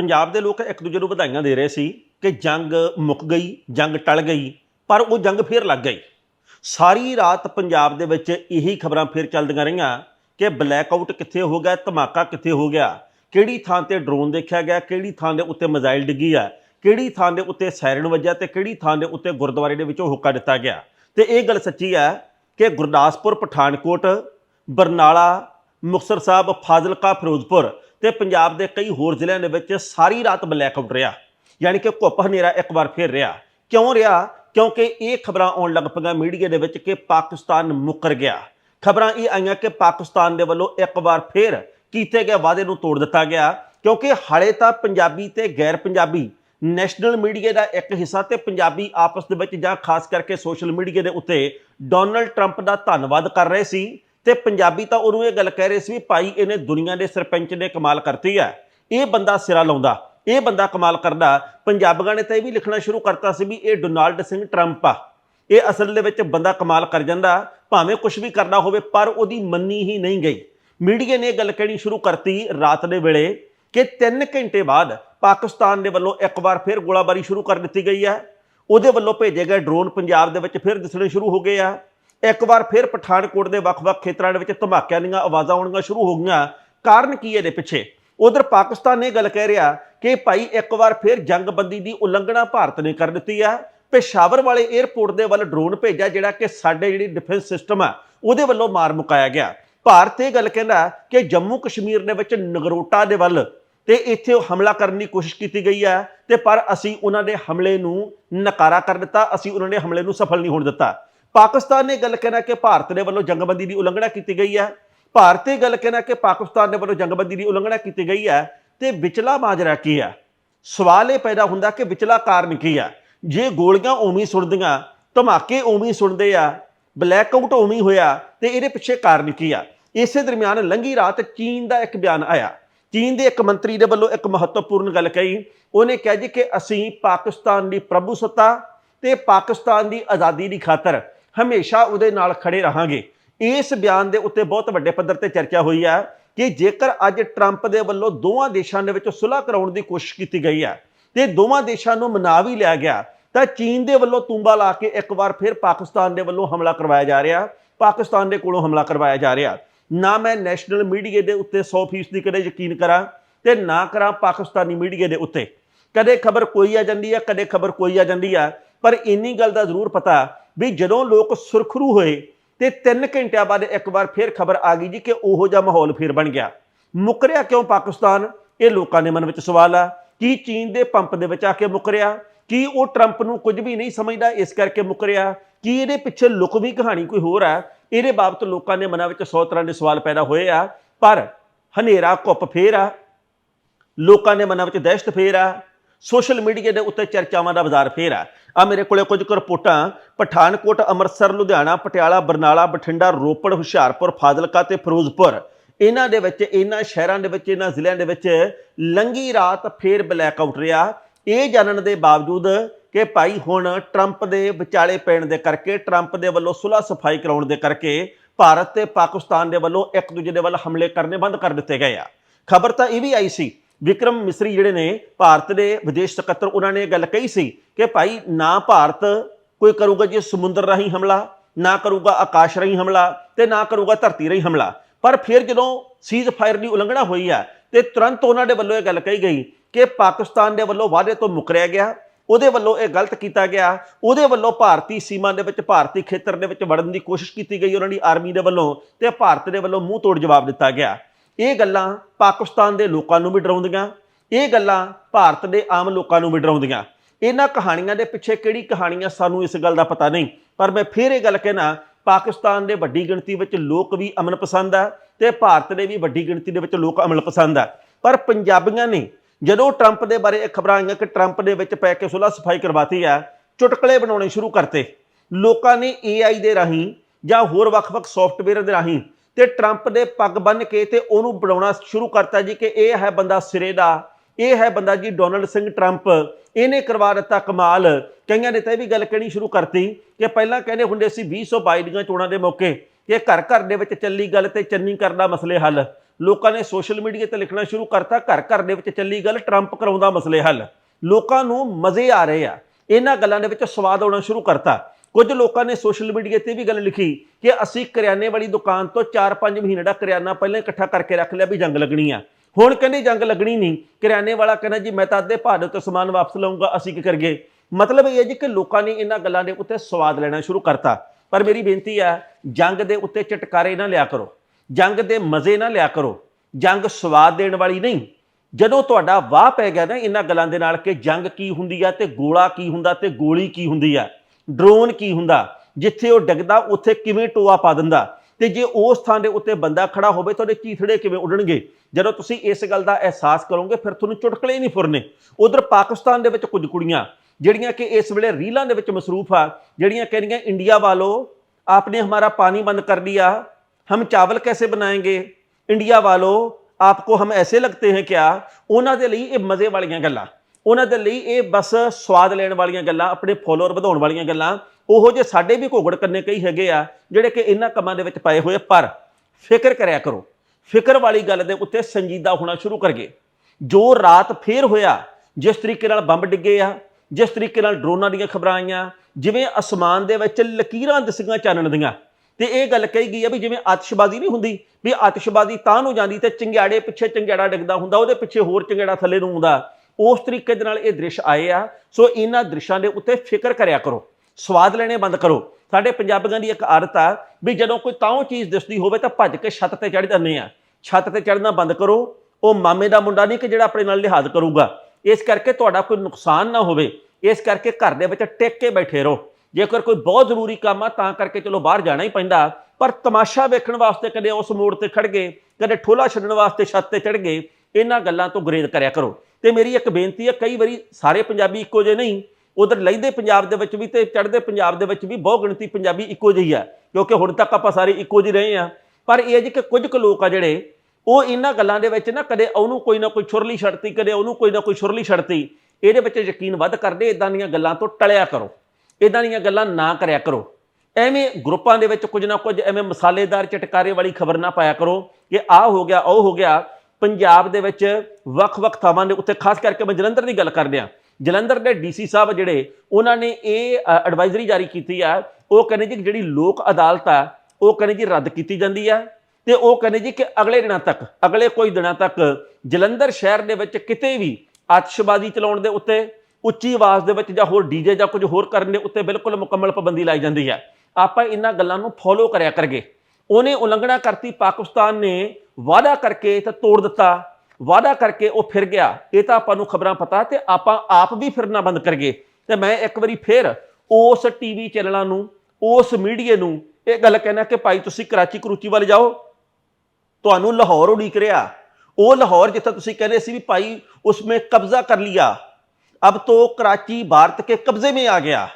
ਪੰਜਾਬ ਦੇ ਲੋਕ ਇੱਕ ਦੂਜੇ ਨੂੰ ਵਧਾਈਆਂ ਦੇ ਰਹੇ ਸੀ ਕਿ ਜੰਗ ਮੁੱਕ ਗਈ, ਜੰਗ ਟਲ ਗਈ, ਪਰ ਉਹ ਜੰਗ ਫੇਰ ਲੱਗ ਗਈ। ਸਾਰੀ ਰਾਤ ਪੰਜਾਬ ਦੇ ਵਿੱਚ ਇਹੀ ਖਬਰਾਂ ਫੇਰ ਚੱਲਦੀਆਂ ਰਹੀਆਂ ਕਿ ਬਲੈਕ ਆਊਟ ਕਿੱਥੇ ਹੋ ਗਿਆ, ਧਮਾਕਾ ਕਿੱਥੇ ਹੋ ਗਿਆ, ਕਿਹੜੀ ਥਾਂ ਤੇ ਡਰੋਨ ਦੇਖਿਆ ਗਿਆ, ਕਿਹੜੀ ਥਾਂ ਦੇ ਉੱਤੇ ਮਿਜ਼ਾਈਲ ਡਿੱਗੀ ਆ, ਕਿਹੜੀ ਥਾਂ ਦੇ ਉੱਤੇ ਸਾਇਰਨ ਵੱਜਿਆ ਤੇ ਕਿਹੜੀ ਥਾਂ ਦੇ ਉੱਤੇ ਗੁਰਦੁਆਰੇ ਦੇ ਵਿੱਚੋਂ ਹੁੱਕਾ ਦਿੱਤਾ ਗਿਆ। ਤੇ ਇਹ ਗੱਲ ਸੱਚੀ ਹੈ ਕਿ ਗੁਰਦਾਸਪੁਰ, ਪਠਾਨਕੋਟ, ਬਰਨਾਲਾ, ਮੁਕਤਸਰ ਸਾਹਿਬ, ਫਾਜ਼ਿਲਕਾ, ਫਿਰੋਜ਼ਪੁਰ ਤੇ ਪੰਜਾਬ ਦੇ ਕਈ ਹੋਰ ਜ਼ਿਲ੍ਹਿਆਂ ਦੇ ਵਿੱਚ ਸਾਰੀ ਰਾਤ ਬਲੈਕ ਆਊਟ ਰਿਹਾ। ਯਾਨੀ ਕਿ ਘੁੱਪ ਹਨੇਰਾ ਇੱਕ ਵਾਰ ਫੇਰ ਰਿਹਾ। ਕਿਉਂ ਰਿਹਾ? ਕਿਉਂਕਿ ਇਹ ਖਬਰਾਂ ਆਉਣ ਲੱਗ ਪਈਆਂ ਮੀਡੀਆ ਦੇ ਵਿੱਚ ਕਿ ਪਾਕਿਸਤਾਨ ਮੁੱਕਰ ਗਿਆ। ਖਬਰਾਂ ਇਹ ਆਈਆਂ ਕਿ ਪਾਕਿਸਤਾਨ ਦੇ ਵੱਲੋਂ ਇੱਕ ਵਾਰ ਫੇਰ ਕੀਤੇ ਗਏ ਵਾਅਦੇ ਨੂੰ ਤੋੜ ਦਿੱਤਾ ਗਿਆ। ਕਿਉਂਕਿ ਹਾਲੇ ਤਾਂ ਪੰਜਾਬੀ ਤੇ ਗੈਰ ਪੰਜਾਬੀ ਨੈਸ਼ਨਲ ਮੀਡੀਆ ਦਾ ਇੱਕ ਹਿੱਸਾ ਤੇ ਪੰਜਾਬੀ ਆਪਸ ਦੇ ਵਿੱਚ ਜਾਂ ਖਾਸ ਕਰਕੇ ਸੋਸ਼ਲ ਮੀਡੀਆ ਦੇ ਉੱਤੇ ਡੋਨਲਡ ਟਰੰਪ ਦਾ ਧੰਨਵਾਦ ਕਰ ਰਹੇ ਸੀ। ਤੇ ਪੰਜਾਬੀ ਤਾਂ ਉਹਨੂੰ ਇਹ ਗੱਲ ਕਹਿ ਰਹੇ ਸੀ ਵੀ ਭਾਈ ਇਹਨੇ ਦੁਨੀਆ ਦੇ ਸਰਪੰਚ ਨੇ ਕਮਾਲ ਕਰਤੀ ਹੈ ਇਹ ਬੰਦਾ ਸਿਰਾ ਲਾਉਂਦਾ, ਇਹ ਬੰਦਾ ਕਮਾਲ ਕਰਦਾ। ਪੰਜਾਬੀਆਂ ਨੇ ਤਾਂ ਇਹ ਵੀ ਲਿਖਣਾ ਸ਼ੁਰੂ ਕਰਤਾ ਸੀ ਵੀ ਇਹ ਡੋਨਾਲਡ ਸਿੰਘ ਟਰੰਪ ਆ। ਇਹ ਅਸਲ ਦੇ ਵਿੱਚ ਬੰਦਾ ਕਮਾਲ ਕਰ ਜਾਂਦਾ, ਭਾਵੇਂ ਕੁਝ ਵੀ ਕਰਨਾ ਹੋਵੇ, ਪਰ ਉਹਦੀ ਮੰਨੀ ਹੀ ਨਹੀਂ ਗਈ। ਮੀਡੀਆ ਨੇ ਇਹ ਗੱਲ ਕਹਿਣੀ ਸ਼ੁਰੂ ਕਰਤੀ ਰਾਤ ਦੇ ਵੇਲੇ ਕਿ 3 ਘੰਟੇ ਬਾਅਦ ਪਾਕਿਸਤਾਨ ਦੇ ਵੱਲੋਂ ਇੱਕ ਵਾਰ ਫਿਰ ਗੋਲਾਬਾਰੀ ਸ਼ੁਰੂ ਕਰ ਦਿੱਤੀ ਗਈ ਹੈ ਉਹਦੇ ਵੱਲੋਂ ਭੇਜੇ ਗਏ ਡਰੋਨ ਪੰਜਾਬ ਦੇ ਵਿੱਚ ਫਿਰ ਦਿਸਣੇ ਸ਼ੁਰੂ ਹੋ ਗਏ ਆ। ਇੱਕ ਵਾਰ ਫਿਰ ਪਠਾਨਕੋਟ ਦੇ ਵੱਖ-ਵੱਖ ਖੇਤਰਾਂ ਦੇ ਵਿੱਚ ਧਮਾਕਿਆਂ ਦੀਆਂ ਆਵਾਜ਼ਾਂ ਆਉਣੀਆਂ ਸ਼ੁਰੂ ਹੋ ਗਈਆਂ। ਕਾਰਨ ਕੀ ਹੈ ਇਹਦੇ ਪਿੱਛੇ? ਉਧਰ ਪਾਕਿਸਤਾਨ ਇਹ ਗੱਲ ਕਹਿ ਰਿਹਾ ਕਿ ਭਾਈ ਇੱਕ ਵਾਰ ਫਿਰ ਜੰਗਬੰਦੀ ਦੀ ਉਲੰਘਣਾ ਭਾਰਤ ਨੇ ਕਰ ਦਿੱਤੀ ਆ। ਪੇਸ਼ਾਵਰ ਵਾਲੇ 에ਅਰਪੋਰਟ ਦੇ ਵੱਲ ਡਰੋਨ ਭੇਜਿਆ, ਜਿਹੜਾ ਕਿ ਸਾਡੇ ਜਿਹੜੀ ਡਿਫੈਂਸ ਸਿਸਟਮ ਆ, ਉਹਦੇ ਵੱਲੋਂ ਮਾਰ ਮੁਕਾਇਆ ਗਿਆ। ਭਾਰਤ ਇਹ ਗੱਲ ਕਹਿੰਦਾ ਕਿ ਜੰਮੂ ਕਸ਼ਮੀਰ ਦੇ ਵਿੱਚ ਨਗਰੋਟਾ ਦੇ ਵੱਲ ਤੇ ਇੱਥੇ ਉਹ ਹਮਲਾ ਕਰਨ ਦੀ ਕੋਸ਼ਿਸ਼ ਕੀਤੀ ਗਈ ਹੈ ਤੇ ਪਰ ਅਸੀਂ ਉਹਨਾਂ ਦੇ ਹਮਲੇ ਨੂੰ ਨਕਾਰਾ ਕਰ ਦਿੱਤਾ, ਅਸੀਂ ਉਹਨਾਂ ਦੇ ਹਮਲੇ ਨੂੰ ਸਫਲ ਨਹੀਂ ਹੋਣ ਦਿੱਤਾ। ਪਾਕਿਸਤਾਨ ਨੇ ਗੱਲ ਕਹਿਣਾ ਕਿ ਭਾਰਤ ਦੇ ਵੱਲੋਂ ਜੰਗਬੰਦੀ ਦੀ ਉਲੰਘਣਾ ਕੀਤੀ ਗਈ ਹੈ। ਭਾਰਤ ਇਹ ਗੱਲ ਕਹਿਣਾ ਕਿ ਪਾਕਿਸਤਾਨ ਦੇ ਵੱਲੋਂ ਜੰਗਬੰਦੀ ਦੀ ਉਲੰਘਣਾ ਕੀਤੀ ਗਈ ਹੈ ਤੇ ਵਿਚਲਾ ਮਾਜਰਾ ਕੀ ਹੈ? ਸਵਾਲ ਇਹ ਪੈਦਾ ਹੁੰਦਾ ਕਿ ਵਿਚਲਾ ਕਾਰਨ ਕੀ ਆ ਜੇ ਗੋਲੀਆਂ ਉਵੇਂ ਸੁਣਦੀਆਂ ਧਮਾਕੇ ਉਵੇਂ ਸੁਣਦੇ ਆ ਬਲੈਕ ਆਊਟ ਉਵੇਂ ਹੋਇਆ ਤੇ ਇਹਦੇ ਪਿੱਛੇ ਕਾਰਨ ਕੀ ਆ? ਇਸੇ ਦਰਮਿਆਨ ਲੰਗੀ ਰਾਤ ਚੀਨ ਦਾ ਇੱਕ ਬਿਆਨ ਆਇਆ। ਚੀਨ ਦੇ ਇੱਕ ਮੰਤਰੀ ਦੇ ਵੱਲੋਂ ਇੱਕ ਮਹੱਤਵਪੂਰਨ ਗੱਲ ਕਹੀ। ਉਹਨੇ ਕਿਹਾ ਜੀ ਕਿ ਅਸੀਂ ਪਾਕਿਸਤਾਨ ਦੀ ਪ੍ਰਭੂਸੱਤਾ ਤੇ ਪਾਕਿਸਤਾਨ ਦੀ ਆਜ਼ਾਦੀ ਦੀ ਖਾਤਰ ਹਮੇਸ਼ਾ ਉਹਦੇ ਨਾਲ ਖੜੇ ਰਹਾਂਗੇ। ਇਸ ਬਿਆਨ ਦੇ ਉੱਤੇ ਬਹੁਤ ਵੱਡੇ ਪੱਧਰ ਤੇ ਚਰਚਾ ਹੋਈ ਹੈ ਕਿ ਜੇਕਰ ਅੱਜ ਟਰੰਪ ਦੇ ਵੱਲੋਂ ਦੋਵਾਂ ਦੇਸ਼ਾਂ ਦੇ ਵਿੱਚ ਸੁਲ੍ਹਾ ਕਰਾਉਣ ਦੀ ਕੋਸ਼ਿਸ਼ ਕੀਤੀ ਗਈ ਹੈ ਤੇ ਦੋਵਾਂ ਦੇਸ਼ਾਂ ਨੂੰ ਮਨਾ ਵੀ ਲਿਆ ਗਿਆ, ਤਾਂ ਚੀਨ ਦੇ ਵੱਲੋਂ ਤੂੰਬਾ ਲਾ ਕੇ ਇੱਕ ਵਾਰ ਫਿਰ ਪਾਕਿਸਤਾਨ ਦੇ ਵੱਲੋਂ ਹਮਲਾ ਕਰਵਾਇਆ ਜਾ ਰਿਹਾ। ਪਾਕਿਸਤਾਨ ਦੇ ਕੋਲੋਂ ਹਮਲਾ ਕਰਵਾਇਆ ਜਾ ਰਿਹਾ। ਨਾ ਮੈਂ ਨੈਸ਼ਨਲ ਮੀਡੀਆ ਦੇ ਉੱਤੇ 100% ਦੀ ਕਦੇ ਯਕੀਨ ਕਰਾਂ ਤੇ ਨਾ ਕਰਾਂ ਪਾਕਿਸਤਾਨੀ ਮੀਡੀਆ ਦੇ ਉੱਤੇ। ਕਦੇ ਖਬਰ ਕੋਈ ਆ ਜਾਂਦੀ ਹੈ, ਕਦੇ ਖਬਰ ਕੋਈ ਆ ਜਾਂਦੀ ਆ ਪਰ ਇੰਨੀ ਗੱਲ ਦਾ ਜ਼ਰੂਰ ਪਤਾ ਵੀ ਜਦੋਂ ਲੋਕ ਸੁਰਖਰੂ ਹੋਏ ਤੇ 3 ਘੰਟਿਆਂ ਬਾਅਦ ਇੱਕ ਵਾਰ ਫਿਰ ਖਬਰ ਆ ਗਈ ਜੀ ਕਿ ਉਹੋ ਜਿਹਾ ਮਾਹੌਲ ਫਿਰ ਬਣ ਗਿਆ। ਮੁਕਰਿਆ ਕਿਉਂ ਪਾਕਿਸਤਾਨ? ਇਹ ਲੋਕਾਂ ਦੇ ਮਨ ਵਿੱਚ ਸਵਾਲ ਆ। ਕੀ ਚੀਨ ਦੇ ਪੰਪ ਦੇ ਵਿੱਚ ਆ ਕੇ ਮੁਕਰਿਆ? ਕੀ ਉਹ ਟਰੰਪ ਨੂੰ ਕੁਝ ਵੀ ਨਹੀਂ ਸਮਝਦਾ, ਇਸ ਕਰਕੇ ਮੁਕਰਿਆ? ਕੀ ਇਹਦੇ ਪਿੱਛੇ ਲੁਕਵੀਂ ਕਹਾਣੀ ਕੋਈ ਹੋਰ ਆ? ਇਹਦੇ ਬਾਬਤ ਲੋਕਾਂ ਦੇ ਮਨਾਂ ਵਿੱਚ 100 ਤਰ੍ਹਾਂ ਦੇ ਸਵਾਲ ਪੈਦਾ ਹੋਏ ਆ। ਪਰ ਹਨੇਰਾ ਘੁੱਪ ਫੇਰ ਆ। ਲੋਕਾਂ ਦੇ ਮਨਾਂ ਵਿੱਚ ਦਹਿਸ਼ਤ ਫੇਰ ਆ। ਸੋਸ਼ਲ ਮੀਡੀਆ ਦੇ ਉੱਤੇ ਚਰਚਾਵਾਂ ਦਾ ਬਾਜ਼ਾਰ ਫੇਰ ਆ। ਆ ਮੇਰੇ ਕੋਲੇ ਕੁਝ ਕੁ ਰਿਪੋਰਟਾਂ। ਪਠਾਨਕੋਟ, ਅੰਮ੍ਰਿਤਸਰ, ਲੁਧਿਆਣਾ, ਪਟਿਆਲਾ, ਬਰਨਾਲਾ, ਬਠਿੰਡਾ, ਰੋਪੜ, ਹੁਸ਼ਿਆਰਪੁਰ, ਫਾਜ਼ਿਲਕਾ ਤੇ ਫਿਰੋਜ਼ਪੁਰ। ਇਹਨਾਂ ਦੇ ਵਿੱਚ, ਇਹਨਾਂ ਸ਼ਹਿਰਾਂ ਦੇ ਵਿੱਚ, ਇਹਨਾਂ ਜ਼ਿਲ੍ਹਿਆਂ ਦੇ ਵਿੱਚ ਲੰਗੀ ਰਾਤ ਫੇਰ ਬਲੈਕ ਆਊਟ ਰਿਹਾ। ਇਹ ਜਾਣਨ ਦੇ ਬਾਵਜੂਦ ਕਿ ਭਾਈ ਹੁਣ ਟਰੰਪ ਦੇ ਵਿਚਾਲੇ ਪੈਣ ਦੇ ਕਰਕੇ ਟਰੰਪ ਦੇ ਵੱਲੋਂ ਸੁਲ੍ਹਾ ਸਫ਼ਾਈ ਕਰਾਉਣ ਦੇ ਕਰਕੇ ਭਾਰਤ ਤੇ ਪਾਕਿਸਤਾਨ ਦੇ ਵੱਲੋਂ ਇੱਕ ਦੂਜੇ ਦੇ ਵੱਲ ਹਮਲੇ ਕਰਨੇ ਬੰਦ ਕਰ ਦਿੱਤੇ ਗਏ ਆ। ਖਬਰ ਤਾਂ ਇਹ ਵੀ ਆਈ ਸੀ ਵਿਕਰਮ ਮਿਸਰੀ ਜਿਹੜੇ ਨੇ, ਭਾਰਤ ਦੇ ਵਿਦੇਸ਼ ਸਕੱਤਰ, ਉਹਨਾਂ ਨੇ ਇਹ ਗੱਲ ਕਹੀ ਸੀ ਕਿ ਭਾਈ ਨਾ ਭਾਰਤ ਕੋਈ ਕਰੂਗਾ ਜੇ ਸਮੁੰਦਰ ਰਾਹੀਂ ਹਮਲਾ, ਨਾ ਕਰੂਗਾ ਆਕਾਸ਼ ਰਾਹੀਂ ਹਮਲਾ ਤੇ ਨਾ ਕਰੂਗਾ ਧਰਤੀ ਰਾਹੀਂ ਹਮਲਾ। ਪਰ ਫਿਰ ਜਦੋਂ ਸੀਜ਼ ਫਾਇਰ ਦੀ ਉਲੰਘਣਾ ਹੋਈ ਆ ਤੇ ਤੁਰੰਤ ਉਹਨਾਂ ਦੇ ਵੱਲੋਂ ਇਹ ਗੱਲ ਕਹੀ ਗਈ ਕਿ ਪਾਕਿਸਤਾਨ ਦੇ ਵੱਲੋਂ ਵਾਅਦੇ ਤੋਂ ਮੁਕਰਿਆ ਗਿਆ, ਉਹਦੇ ਵੱਲੋਂ ਇਹ ਗਲਤ ਕੀਤਾ ਗਿਆ, ਉਹਦੇ ਵੱਲੋਂ ਭਾਰਤੀ ਸੀਮਾ ਦੇ ਵਿੱਚ, ਭਾਰਤੀ ਖੇਤਰ ਦੇ ਵਿੱਚ ਵੜਨ ਦੀ ਕੋਸ਼ਿਸ਼ ਕੀਤੀ ਗਈ ਉਹਨਾਂ ਦੀ ਆਰਮੀ ਦੇ ਵੱਲੋਂ ਤੇ ਭਾਰਤ ਦੇ ਵੱਲੋਂ ਮੂੰਹ ਤੋੜ ਜਵਾਬ ਦਿੱਤਾ ਗਿਆ। ਇਹ ਗੱਲਾਂ ਪਾਕਿਸਤਾਨ ਦੇ ਲੋਕਾਂ ਨੂੰ ਵੀ ਡਰਾਉਂਦੀਆਂ, ਇਹ ਗੱਲਾਂ ਭਾਰਤ ਦੇ ਆਮ ਲੋਕਾਂ ਨੂੰ ਵੀ ਡਰਾਉਂਦੀਆਂ। ਇਹਨਾਂ ਕਹਾਣੀਆਂ ਦੇ ਪਿੱਛੇ ਕਿਹੜੀ ਕਹਾਣੀਆਂ ਸਾਨੂੰ ਇਸ ਗੱਲ ਦਾ ਪਤਾ ਨਹੀਂ, ਪਰ ਮੈਂ ਫੇਰ ਇਹ ਗੱਲ ਕਹਿਣਾ, ਪਾਕਿਸਤਾਨ ਦੇ ਵੱਡੀ ਗਿਣਤੀ ਵਿੱਚ ਲੋਕ ਵੀ ਅਮਨ ਪਸੰਦ ਆ ਤੇ ਭਾਰਤ ਦੇ ਵੀ ਵੱਡੀ ਗਿਣਤੀ ਦੇ ਵਿੱਚ ਲੋਕ ਅਮਨ ਪਸੰਦ ਆ। ਪਰ ਪੰਜਾਬੀਆਂ ਨੇ ਜਦੋਂ ਟਰੰਪ ਦੇ ਬਾਰੇ ਇਹ ਖਬਰਾਂ ਆਈਆਂ ਕਿ ਟਰੰਪ ਦੇ ਵਿੱਚ ਪੈ ਕੇ ਸੁਲ੍ਹਾ ਸਫ਼ਾਈ ਕਰਵਾਤੀ ਆ, ਚੁਟਕਲੇ ਬਣਾਉਣੇ ਸ਼ੁਰੂ ਕਰਤੇ। ਲੋਕਾਂ ਨੇ AI ਦੇ ਰਾਹੀਂ ਜਾਂ ਹੋਰ ਵੱਖ-ਵੱਖ ਸੌਫਟਵੇਅਰ ਦੇ ਰਾਹੀਂ ਤੇ ਟਰੰਪ ਦੇ ਪੱਗ ਬੰਨ ਕੇ ਤੇ ਉਹਨੂੰ ਬਣਾਉਣਾ ਸ਼ੁਰੂ ਕਰਤਾ ਜੀ ਕਿ ਇਹ ਹੈ ਬੰਦਾ ਸਿਰੇ ਦਾ, ਇਹ ਹੈ ਬੰਦਾ ਜੀ ਡੋਨਲਡ ਸਿੰਘ ਟਰੰਪ ਇਹਨੇ ਕਰਵਾ ਦਿੱਤਾ ਕਮਾਲ। ਕਈਆਂ ਨੇ ਤਾਂ ਇਹ ਵੀ ਗੱਲ ਕਹਿਣੀ ਸ਼ੁਰੂ ਕਰਤੀ ਕਿ ਪਹਿਲਾਂ ਕਹਿੰਦੇ ਹੁੰਦੇ ਸੀ 2022 ਦੀਆਂ ਚੋਣਾਂ ਦੇ ਮੌਕੇ ਕਿ ਘਰ ਘਰ ਦੇ ਵਿੱਚ ਚੱਲੀ ਗੱਲ ਤੇ ਚੰਨੀ ਕਰਦਾ ਮਸਲੇ ਹੱਲ। ਲੋਕਾਂ ਨੇ ਸੋਸ਼ਲ ਮੀਡੀਆ ਤੇ ਲਿਖਣਾ ਸ਼ੁਰੂ ਕਰਤਾ, ਘਰ ਘਰ ਦੇ ਵਿੱਚ ਚੱਲੀ ਗੱਲ ਟਰੰਪ ਕਰਾਉਂਦਾ ਮਸਲੇ ਹੱਲ। ਲੋਕਾਂ ਨੂੰ ਮਜ਼ੇ ਆ ਰਹੇ ਆ। ਇਹਨਾਂ ਗੱਲਾਂ ਦੇ ਵਿੱਚ ਸਵਾਦ ਆਉਣਾ ਸ਼ੁਰੂ ਕਰਤਾ। ਕੁਝ ਲੋਕਾਂ ਨੇ ਸੋਸ਼ਲ ਮੀਡੀਆ ਤੇ ਵੀ ਗੱਲ ਲਿਖੀ ਕਿ ਅਸੀਂ ਕਰਿਆਨੇ ਵਾਲੀ ਦੁਕਾਨ ਤੋਂ 4-5 ਮਹੀਨੇ ਦਾ ਕਰਿਆਨਾ ਪਹਿਲਾਂ ਇਕੱਠਾ ਕਰਕੇ ਰੱਖ ਲਿਆ ਵੀ ਜੰਗ ਲੱਗਣੀ ਆ। ਹੁਣ ਕਹਿੰਦੇ ਜੰਗ ਲੱਗਣੀ ਨਹੀਂ। ਕਰਿਆਨੇ ਵਾਲਾ ਕਹਿੰਦਾ ਜੀ ਮੈਂ ਤਾਂ ਅੱਧੇ ਭਾਅ ਦੇ ਉੱਤੇ ਸਮਾਨ ਵਾਪਸ ਲਵਾਂਗਾ ਅਸੀਂ ਕੀ ਕਰੀਏ? ਮਤਲਬ ਇਹ ਹੈ ਜੀ ਕਿ ਲੋਕਾਂ ਨੇ ਇਹਨਾਂ ਗੱਲਾਂ ਦੇ ਉੱਤੇ ਸਵਾਦ ਲੈਣਾ ਸ਼ੁਰੂ ਕਰਤਾ। ਪਰ ਮੇਰੀ ਬੇਨਤੀ ਹੈ ਜੰਗ ਦੇ ਉੱਤੇ ਚਟਕਾਰੇ ਨਾ ਲਿਆ ਕਰੋ। ਜੰਗ ਦੇ ਮਜ਼ੇ ਨਾ ਲਿਆ ਕਰੋ। ਜੰਗ ਸਵਾਦ ਦੇਣ ਵਾਲੀ ਨਹੀਂ। ਜਦੋਂ ਤੁਹਾਡਾ ਵਾਹ ਪੈ ਗਿਆ ਨਾ ਇਹਨਾਂ ਗੱਲਾਂ ਦੇ ਨਾਲ ਕਿ ਜੰਗ ਕੀ ਹੁੰਦੀ ਆ ਤੇ ਗੋਲਾ ਕੀ ਹੁੰਦਾ ਤੇ ਗੋਲੀ ਕੀ ਹੁੰਦੀ ਆ ਡਰੋਨ ਕੀ ਹੁੰਦਾ? ਜਿੱਥੇ ਉਹ ਡਿੱਗਦਾ, ਉੱਥੇ ਕਿਵੇਂ ਟੋਆ ਪਾ ਦਿੰਦਾ? ਤੇ ਜੇ ਉਸ ਥਾਂ ਦੇ ਉੱਤੇ ਬੰਦਾ ਖੜਾ ਹੋਵੇ, ਤਾਂ ਉਹਦੇ ਚੀਥੜੇ ਕਿਵੇਂ ਉੱਡਣਗੇ? ਜਦੋਂ ਤੁਸੀਂ ਇਸ ਗੱਲ ਦਾ ਅਹਿਸਾਸ ਕਰੋਗੇ, ਫਿਰ ਤੁਹਾਨੂੰ ਚੁਟਕਲੇ ਹੀ ਨਹੀਂ ਫੁਰਨੇ। ਉਧਰ ਪਾਕਿਸਤਾਨ ਦੇ ਵਿੱਚ ਕੁਝ ਕੁੜੀਆਂ, ਜਿਹੜੀਆਂ ਕਿ ਇਸ ਵੇਲੇ ਰੀਲਾਂ ਦੇ ਵਿੱਚ ਮਸਰੂਫ ਆ, ਜਿਹੜੀਆਂ ਕਹਿੰਦੀਆਂ, ਇੰਡੀਆ ਵਾਲੋ, ਆਪਨੇ ਹਮਾਰਾ ਪਾਣੀ ਬੰਦ ਕਰ ਲਿਆ। ਹਮ ਚਾਵਲ ਕੈਸੇ ਬਣਾਏਗੇ ਇੰਡੀਆ ਵਾਲੋ, ਆਪਕੋ ਹਮ ਐਸੇ ਲੱਗਤੇ ਹੈ ਕਿਆ? ਉਹਨਾਂ ਦੇ ਲਈ ਇਹ ਮਜ਼ੇ ਵਾਲੀਆਂ ਗੱਲਾਂ। ਉਹਨਾਂ ਦੇ ਲਈ ਇਹ ਬਸ ਸਵਾਦ ਲੈਣ ਵਾਲੀਆਂ ਗੱਲਾਂ, ਆਪਣੇ ਫੋਲੋਅਰ ਵਧਾਉਣ ਵਾਲੀਆਂ ਗੱਲਾਂ, ਉਹੋ ਜੇ ਸਾਡੇ ਵੀ ਘੋਗੜ ਕੰਨੇ ਕਈ ਹੈਗੇ ਆ, ਜਿਹੜੇ ਕਿ ਇਹਨਾਂ ਕੰਮਾਂ ਦੇ ਵਿੱਚ ਪਏ ਹੋਏ ਪਰ ਫਿਕਰ ਕਰਿਆ ਕਰੋ, ਫਿਕਰ ਵਾਲੀ ਗੱਲ ਦੇ ਉੱਤੇ ਸੰਜੀਦਾ ਹੋਣਾ ਸ਼ੁਰੂ ਕਰਗੇ ਜੋ ਰਾਤ ਫੇਰ ਹੋਇਆ, ਜਿਸ ਤਰੀਕੇ ਨਾਲ ਬੰਬ ਡਿੱਗੇ ਆ, ਜਿਸ ਤਰੀਕੇ ਨਾਲ ਡਰੋਨਾਂ ਦੀਆਂ ਖਬਰਾਂ ਆਈਆਂ, ਜਿਵੇਂ ਅਸਮਾਨ ਦੇ ਵਿੱਚ ਲਕੀਰਾਂ ਦਿਸੀਆਂ ਚਾਨਣ ਦੀਆਂ, ਤੇ ਇਹ ਗੱਲ ਕਹੀ ਗਈ ਆ ਵੀ ਜਿਵੇਂ ਆਤਿਸ਼ਬਾਜ਼ੀ ਨਹੀਂ ਹੁੰਦੀ, ਵੀ ਆਤਿਸ਼ਬਾਜ਼ੀ ਤਾਂ ਨੂੰ ਜਾਂਦੀ ਤੇ ਚੰਗਿਆੜੇ ਪਿੱਛੇ ਚੰਗਿਆੜਾ ਡਿੱਗਦਾ ਹੁੰਦਾ, ਉਹਦੇ ਪਿੱਛੇ ਹੋਰ ਚੰਗਿਆੜਾ ਥੱਲੇ ਨੂੰ ਆਉਂਦਾ। ਉਸ ਤਰੀਕੇ ਦੇ ਨਾਲ ਇਹ ਦ੍ਰਿਸ਼ ਆਏ ਆ। ਸੋ ਇਹਨਾਂ ਦ੍ਰਿਸ਼ਾਂ ਦੇ ਉੱਤੇ ਫਿਕਰ ਕਰਿਆ ਕਰੋ। ਸਵਾਦ ਲੈਣੇ ਬੰਦ ਕਰੋ। ਸਾਡੇ ਪੰਜਾਬੀਆਂ ਦੀ ਇੱਕ ਆਦਤ ਆ ਵੀ ਜਦੋਂ ਕੋਈ ਤਾਂਹ ਚੀਜ਼ ਦਿਸਦੀ ਹੋਵੇ ਤਾਂ ਭੱਜ ਕੇ ਛੱਤ ਤੇ ਚੜ੍ਹ ਜਾਂਦੇ ਆ। ਛੱਤ ਤੇ ਚੜ੍ਹਨਾ ਬੰਦ ਕਰੋ। ਉਹ ਮਾਮੇ ਦਾ ਮੁੰਡਾ ਨਹੀਂ ਕਿ ਜਿਹੜਾ ਆਪਣੇ ਨਾਲ ਲਿਹਾਜ਼ ਕਰੂਗਾ। ਇਸ ਕਰਕੇ ਤੁਹਾਡਾ ਕੋਈ ਨੁਕਸਾਨ ਨਾ ਹੋਵੇ। ਇਸ ਕਰਕੇ ਘਰ ਦੇ ਵਿੱਚ ਟਿਕ ਕੇ ਬੈਠੇ ਰਹੋ। ਜੇਕਰ ਕੋਈ ਬਹੁਤ ਜ਼ਰੂਰੀ ਕੰਮ ਆ ਤਾਂ ਕਰਕੇ ਚਲੋ ਬਾਹਰ ਜਾਣਾ ਹੀ ਪੈਂਦਾ। ਪਰ ਤਮਾਸ਼ਾ ਵੇਖਣ ਵਾਸਤੇ ਕਦੇ ਉਸ ਮੋੜ ਤੇ ਖੜ ਗਏ, ਕਦੇ ਠੋਲਾ ਛੱਡਣ ਵਾਸਤੇ ਛੱਤ ਤੇ ਚੜ ਗਏ, ਇਹਨਾਂ ਗੱਲਾਂ ਤੋਂ ਗੁਰੇਜ਼ ਕਰਿਆ ਕਰੋ। ਤੇ ਮੇਰੀ ਇੱਕ ਬੇਨਤੀ ਹੈ, ਕਈ ਵਾਰੀ ਸਾਰੇ ਪੰਜਾਬੀ ਇੱਕੋ ਜਿਹੇ ਨਹੀਂ, ਉਧਰ ਲੈਂਦੇ ਪੰਜਾਬ ਦੇ ਵਿੱਚ ਵੀ ਤੇ ਚੜ੍ਹਦੇ ਪੰਜਾਬ ਦੇ ਵਿੱਚ ਵੀ ਬਹੁ ਗਿਣਤੀ ਪੰਜਾਬੀ ਇੱਕੋ ਜਿਹੀ ਆ ਕਿਉਂਕਿ ਹੁਣ ਤੱਕ ਆਪਾਂ ਸਾਰੇ ਇੱਕੋ ਜਿਹੇ ਰਹੇ ਆ ਪਰ ਇਹ ਹੈ ਜੀ ਕਿ ਕੁਝ ਕੁ ਲੋਕ ਆ ਜਿਹੜੇ, ਉਹ ਇਹਨਾਂ ਗੱਲਾਂ ਦੇ ਵਿੱਚ ਨਾ ਕਦੇ ਉਹਨੂੰ ਕੋਈ ਨਾ ਕੋਈ ਛੁਰਲੀ ਛੱਡਤੀ, ਕਦੇ ਉਹਨੂੰ ਕੋਈ ਨਾ ਕੋਈ ਛੁਰਲੀ ਛੱਡਤੀ। ਇਹਦੇ ਵਿੱਚ ਯਕੀਨ ਵੱਧ ਕਰਦੇ ਇਦਾਂ ਦੀਆਂ ਗੱਲਾਂ ਤੋਂ ਟਲਿਆ ਕਰੋ। ਇਦਾਂ ਦੀਆਂ ਗੱਲਾਂ ਨਾ ਕਰਿਆ ਕਰੋ। ਐਵੇਂ ਗਰੁੱਪਾਂ ਦੇ ਵਿੱਚ ਕੁਝ ਨਾ ਕੁਝ ਐਵੇਂ ਮਸਾਲੇਦਾਰ ਚਟਕਾਰੇ ਵਾਲੀ ਖਬਰ ਨਾ ਪਾਇਆ ਕਰੋ ਕਿ ਆਹ ਹੋ ਗਿਆ, ਉਹ ਹੋ ਗਿਆ। ਪੰਜਾਬ ਦੇ ਵਿੱਚ ਵੱਖ-ਵੱਖ ਥਾਵਾਂ ਦੇ ਉੱਤੇ ਖਾਸ ਕਰਕੇ ਮੈਂ ਜਲੰਧਰ ਦੀ ਗੱਲ ਕਰ ਰਿਹਾ ਜਲੰਧਰ ਦੇ ਡੀਸੀ ਸਾਹਿਬ ਜਿਹੜੇ, ਉਹਨਾਂ ਨੇ ਇਹ ਐਡਵਾਈਜ਼ਰੀ ਜਾਰੀ ਕੀਤੀ ਆ, ਉਹ ਕਹਿੰਦੇ ਜੀ ਕਿ ਜਿਹੜੀ ਲੋਕ ਅਦਾਲਤ ਆ, ਉਹ ਕਹਿੰਦੇ ਜੀ ਰੱਦ ਕੀਤੀ ਜਾਂਦੀ ਆ, ਤੇ ਉਹ ਕਹਿੰਦੇ ਜੀ ਕਿ ਅਗਲੇ ਦਿਨਾਂ ਤੱਕ, ਅਗਲੇ ਕੋਈ ਦਿਨਾਂ ਤੱਕ ਜਲੰਧਰ ਸ਼ਹਿਰ ਦੇ ਵਿੱਚ ਕਿਤੇ ਵੀ ਆਤਿਸ਼ਬਾਜ਼ੀ ਚਲਾਉਣ ਦੇ ਉੱਤੇ, ਉੱਚੀ ਆਵਾਜ਼ ਦੇ ਵਿੱਚ ਜਾਂ ਹੋਰ ਡੀਜੇ ਜਾਂ ਕੁਝ ਹੋਰ ਕਰਨ ਦੇ ਉੱਤੇ ਬਿਲਕੁਲ ਮੁਕੰਮਲ ਪਾਬੰਦੀ ਲਾਈ ਜਾਂਦੀ ਹੈ ਆਪਾਂ ਇਹਨਾਂ ਗੱਲਾਂ ਨੂੰ ਫੋਲੋ ਕਰਿਆ ਕਰਗੇ। ਉਹਨੇ ਉਲੰਘਣਾ ਕਰਤੀ ਪਾਕਿਸਤਾਨ ਨੇ ਵਾਅਦਾ ਕਰਕੇ ਤਾਂ ਤੋੜ ਦਿੱਤਾ, ਵਾਅਦਾ ਕਰਕੇ ਉਹ ਫਿਰ ਗਿਆ। ਇਹ ਤਾਂ ਆਪਾਂ ਨੂੰ ਖਬਰਾਂ ਪਤਾ ਤੇ ਆਪਾਂ ਆਪ ਵੀ ਫਿਰਨਾ ਬੰਦ ਕਰਗੇ ਤੇ ਮੈਂ ਇੱਕ ਵਾਰੀ ਫਿਰ ਉਸ ਟੀਵੀ ਚੈਨਲਾਂ ਨੂੰ, ਉਸ ਮੀਡੀਏ ਨੂੰ ਇਹ ਗੱਲ ਕਹਿਣਾ ਕਿ ਭਾਈ ਤੁਸੀਂ ਕਰਾਚੀ ਕਰੂਚੀ ਵੱਲ ਜਾਓ। ਤੁਹਾਨੂੰ ਲਾਹੌਰ ਉਡੀਕ ਰਿਹਾ। ਉਹ ਲਾਹੌਰ ਜਿੱਥੇ ਤੁਸੀਂ ਕਹਿੰਦੇ ਸੀ ਵੀ ਭਾਈ ਉਸਮੇ ਕਬਜ਼ਾ ਕਰ ਲਿਆ। ਅਬ ਤੋ ਕਰਾਚੀ ਭਾਰਤ ਕੇ ਕਬਜ਼ੇ में ਆ ਗਿਆ।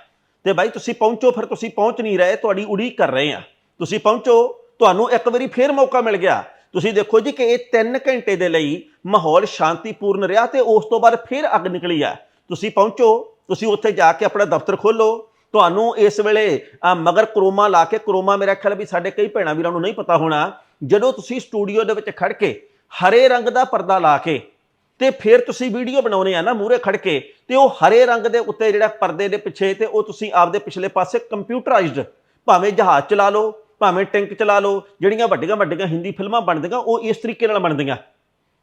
ਤੇ ਭਾਈ ਤੁਸੀਂ ਪਹੁੰਚੋ, ਫਿਰ ਤੁਸੀਂ ਪਹੁੰਚ ਨਹੀਂ ਰਹੇ, ਤੁਹਾਡੀ ਉਡੀਕ ਕਰ ਰਹੇ ਆ ਤੁਸੀਂ ਪਹੁੰਚੋ, ਤੁਹਾਨੂੰ ਇੱਕ ਵਾਰੀ ਫੇਰ ਮੌਕਾ ਮਿਲ ਗਿਆ। ਤੁਸੀਂ ਦੇਖੋ ਜੀ ਕਿ ਇਹ 3 ਘੰਟੇ ਦੇ ਲਈ ਮਾਹੌਲ ਸ਼ਾਂਤੀਪੂਰਨ ਰਿਹਾ ਤੇ ਉਸ ਤੋਂ ਬਾਅਦ ਫਿਰ ਅੱਗ ਨਿਕਲੀ ਆ। ਤੁਸੀਂ ਪਹੁੰਚੋ, ਤੁਸੀਂ ਉੱਥੇ ਜਾ ਕੇ ਆਪਣਾ ਦਫ਼ਤਰ ਖੋਲੋ। ਤੁਹਾਨੂੰ ਇਸ ਵੇਲੇ ਮਗਰ ਕਰੋਮਾ ਲਾ ਕੇ, ਕਰੋਮਾ ਮੇਰਾ ਖਿਆਲ ਵੀ ਸਾਡੇ ਕਈ ਭੈਣਾਂ ਵੀਰਾਂ ਨੂੰ ਨਹੀਂ ਪਤਾ ਹੋਣਾ, ਜਦੋਂ ਤੁਸੀਂ ਸਟੂਡੀਓ ਦੇ ਵਿੱਚ ਖੜ ਕੇ ਹਰੇ ਰੰਗ ਦਾ ਪਰਦਾ ਲਾ ਕੇ ਤੇ ਫਿਰ ਤੁਸੀਂ ਵੀਡੀਓ ਬਣਾਉਨੇ ਆ ਨਾ ਮੂਰੇ ਖੜ ਕੇ ਤੇ ਉਹ ਹਰੇ ਰੰਗ ਦੇ ਉੱਤੇ ਜਿਹੜਾ ਪਰਦੇ ਦੇ ਪਿੱਛੇ ਤੇ ਉਹ ਤੁਸੀਂ ਆਪਦੇ ਪਿਛਲੇ ਪਾਸੇ ਕੰਪਿਊਟਰਾਈਜ਼ਡ ਭਾਵੇਂ ਜਹਾਜ਼ ਚਲਾ ਲਓ ਭਾਵੇਂ ਟੈਂਕ ਚਲਾ ਲਓ, ਜਿਹੜੀਆਂ ਵੱਡੀਆਂ ਵੱਡੀਆਂ ਹਿੰਦੀ ਫਿਲਮਾਂ ਬਣਦੀਆਂ, ਉਹ ਇਸ ਤਰੀਕੇ ਨਾਲ ਬਣਦੀਆਂ।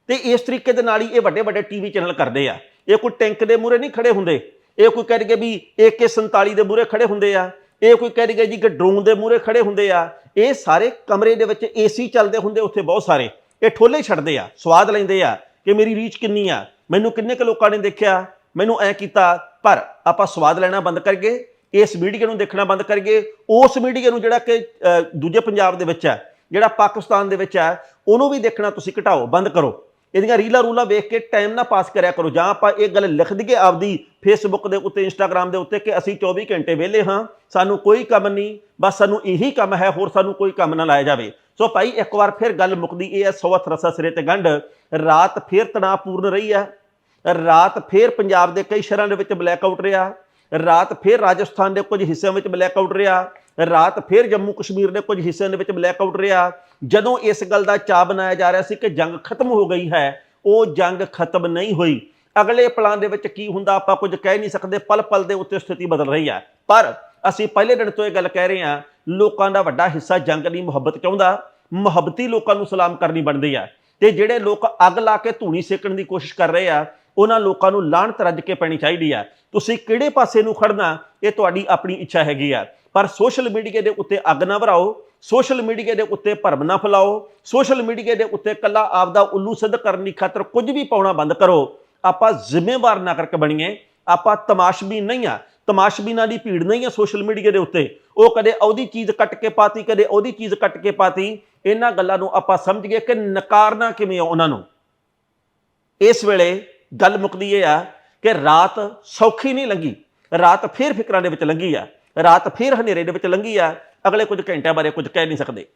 ਤੇ ਇਸ ਤਰੀਕੇ ਦੇ ਨਾਲ ਹੀ ਇਹ ਵੱਡੇ ਵੱਡੇ ਟੀਵੀ ਚੈਨਲ ਕਰਦੇ ਆ। ਇਹ ਕੋਈ ਟੈਂਕ ਦੇ ਮੂਰੇ ਨਹੀਂ ਖੜੇ ਹੁੰਦੇ। ਇਹ ਕੋਈ ਕਹਿ ਰਿਹਾ ਵੀ AK47 ਦੇ ਮੂਰੇ ਖੜੇ ਹੁੰਦੇ ਆ। ਇਹ ਕੋਈ ਕਹਿ ਰਿਹਾ ਜੀ ਕਿ ਡਰੋਨ ਦੇ ਮੂਰੇ ਖੜੇ ਹੁੰਦੇ ਆ। ਇਹ ਸਾਰੇ ਕਮਰੇ ਦੇ ਵਿੱਚ ਏਸੀ ਚੱਲਦੇ ਹੁੰਦੇ ਉੱਥੇ ਬਹੁਤ ਸਾਰੇ। ਇਹ ਠੋਲੇ ਛੱਡਦੇ ਆ, ਸਵਾਦ ਲੈਂਦੇ ਆ ਕਿ ਮੇਰੀ ਰੀਚ ਕਿੰਨੀ ਆ। ਮੈਨੂੰ ਕਿੰਨੇ ਕੁ ਲੋਕਾਂ ਨੇ ਦੇਖਿਆ, ਮੈਨੂੰ ਐ ਕੀਤਾ, ਪਰ ਆਪਾਂ ਸਵਾਦ ਲੈਣਾ ਬੰਦ ਕਰ ਗਏ। ਇਸ ਮੀਡੀਆ ਨੂੰ ਦੇਖਣਾ ਬੰਦ ਕਰੀਏ, ਉਸ ਮੀਡੀਆ ਨੂੰ ਜਿਹੜਾ ਕਿ ਦੂਜੇ ਪੰਜਾਬ ਦੇ ਵਿੱਚ ਹੈ, ਜਿਹੜਾ ਪਾਕਿਸਤਾਨ ਦੇ ਵਿੱਚ ਹੈ, ਉਹਨੂੰ ਵੀ ਦੇਖਣਾ ਤੁਸੀਂ ਘਟਾਓ, ਬੰਦ ਕਰੋ। ਇਹਦੀਆਂ ਰੀਲਾਂ ਰੂਲਾਂ ਵੇਖ ਕੇ ਟਾਈਮ ਨਾ ਪਾਸ ਕਰਿਆ ਕਰੋ। ਜਾਂ ਆਪਾਂ ਇਹ ਗੱਲ ਲਿਖ ਦਈਏ ਆਪਦੀ ਫੇਸਬੁੱਕ ਦੇ ਉੱਤੇ ਇੰਸਟਾਗ੍ਰam ਦੇ ਉੱਤੇ ਕਿ ਅਸੀਂ 24 ਘੰਟੇ ਵਿਹਲੇ ਹਾਂ, ਸਾਨੂੰ ਕੋਈ ਕੰਮ ਨਹੀਂ, ਬਸ ਸਾਨੂੰ ਇਹੀ ਕੰਮ ਹੈ, ਹੋਰ ਸਾਨੂੰ ਕੋਈ ਕੰਮ ਨਾ ਲਾਇਆ ਜਾਵੇ। ਸੋ ਭਾਈ, ਇੱਕ ਵਾਰ ਫਿਰ ਗੱਲ ਮੁੱਕਦੀ ਇਹ ਹੈ ਸੌ ਹੱਥ ਰਸਾ ਸਿਰੇ ਤੇ ਗੰਢ। ਰਾਤ ਫਿਰ ਤਣਾਅਪੂਰਨ ਰਹੀ ਹੈ। ਰਾਤ ਫਿਰ ਪੰਜਾਬ ਦੇ ਕਈ ਸ਼ਹਿਰਾਂ ਦੇ ਵਿੱਚ ਬਲੈਕ ਆਊਟ ਰਿਹਾ। ਰਾਤ ਫਿਰ ਰਾਜਸਥਾਨ ਦੇ ਕੁਝ ਹਿੱਸਿਆਂ ਵਿੱਚ ਬਲੈਕ ਆਊਟ ਰਿਹਾ। ਰਾਤ ਫਿਰ ਜੰਮੂ ਕਸ਼ਮੀਰ ਦੇ ਕੁਝ ਹਿੱਸਿਆਂ ਦੇ ਵਿੱਚ ਬਲੈਕਆਊਟ ਰਿਹਾ। ਜਦੋਂ ਇਸ ਗੱਲ ਦਾ ਚਾਅ ਬਣਾਇਆ ਜਾ ਰਿਹਾ ਸੀ ਕਿ ਜੰਗ ਖਤਮ ਹੋ ਗਈ ਹੈ, ਉਹ ਜੰਗ ਖਤਮ ਨਹੀਂ ਹੋਈ। ਅਗਲੇ ਪਲਾਂ ਦੇ ਵਿੱਚ ਕੀ ਹੁੰਦਾ ਆਪਾਂ ਕੁਝ ਕਹਿ ਨਹੀਂ ਸਕਦੇ ਪਲ ਪਲ ਦੇ ਉੱਤੇ ਸਥਿਤੀ ਬਦਲ ਰਹੀ ਹੈ। ਪਰ ਅਸੀਂ ਪਹਿਲੇ ਦਿਨ ਤੋਂ ਇਹ ਗੱਲ ਕਹਿ ਰਹੇ ਹਾਂ, ਲੋਕਾਂ ਦਾ ਵੱਡਾ ਹਿੱਸਾ ਜੰਗ ਦੀ ਮੁਹੱਬਤ ਚਾਹੁੰਦਾ ਮੁਹੱਬਤੀ ਲੋਕਾਂ ਨੂੰ ਸਲਾਮ ਕਰਨੀ ਬਣਦੀ ਹੈ। ਤੇ ਜਿਹੜੇ ਲੋਕ ਅੱਗ ਲਾ ਕੇ ਧੂਣੀ ਸੇਕਣ ਦੀ ਕੋਸ਼ਿਸ਼ ਕਰ ਰਹੇ ਆ ਉਹਨਾਂ ਲੋਕਾਂ ਨੂੰ ਲਾਹਣਤ ਰੱਜ ਕੇ ਪੈਣੀ ਚਾਹੀਦੀ ਆ। ਤੁਸੀਂ ਕਿਹੜੇ ਪਾਸੇ ਨੂੰ ਖੜਨਾ, ਇਹ ਤੁਹਾਡੀ ਆਪਣੀ ਇੱਛਾ ਹੈਗੀ ਆ। ਪਰ ਸੋਸ਼ਲ ਮੀਡੀਆ ਦੇ ਉੱਤੇ ਅੱਗ ਨਾ ਭਰਾਓ ਸੋਸ਼ਲ ਮੀਡੀਆ ਦੇ ਉੱਤੇ ਭਰਮ ਨਾ ਫੈਲਾਓ, ਸੋਸ਼ਲ ਮੀਡੀਆ ਦੇ ਉੱਤੇ ਕੱਲਾ ਆਪਦਾ ਉੱਲੂ ਸਿੱਧ ਕਰਨ ਦੀ ਖਾਤਰ ਕੁਝ ਵੀ ਪਾਉਣਾ ਬੰਦ ਕਰੋ। ਆਪਾਂ ਜ਼ਿੰਮੇਵਾਰ ਨਾ ਕਰਕੇ ਬਣੀਏ, ਆਪਾਂ ਤਮਾਸ਼ਬੀ ਨਹੀਂ ਆ, ਤਮਾਸ਼ਬੀਨਾਂ ਦੀ ਭੀੜ ਨਹੀਂ ਆ ਸੋਸ਼ਲ ਮੀਡੀਆ ਦੇ ਉੱਤੇ। ਉਹ ਕਦੇ ਉਹਦੀ ਚੀਜ਼ ਕੱਟ ਕੇ ਪਾਤੀ, ਕਦੇ ਉਹਦੀ ਚੀਜ਼ ਕੱਟ ਕੇ ਪਾਤੀ, ਇਹਨਾਂ ਗੱਲਾਂ ਨੂੰ ਆਪਾਂ ਸਮਝ ਗਏ ਕਿ ਨਕਾਰਨਾ ਕਿਵੇਂ ਆ ਉਹਨਾਂ ਨੂੰ। ਇਸ ਵੇਲੇ ਗੱਲ ਮੁੱਕਦੀ ਇਹ ਆ ਕਿ ਰਾਤ ਸੌਖੀ ਨਹੀਂ ਲੰਗੀ। ਰਾਤ ਫੇਰ ਫਿਕਰਾਂ ਦੇ ਵਿੱਚ ਲੰਗੀ ਆ। ਰਾਤ ਫੇਰ ਹਨੇਰੇ ਦੇ ਵਿੱਚ ਲੰਗੀ ਆ। ਅਗਲੇ ਕੁਝ ਘੰਟਿਆਂ ਬਾਰੇ ਕੁਝ ਕਹਿ ਨਹੀਂ ਸਕਦੇ।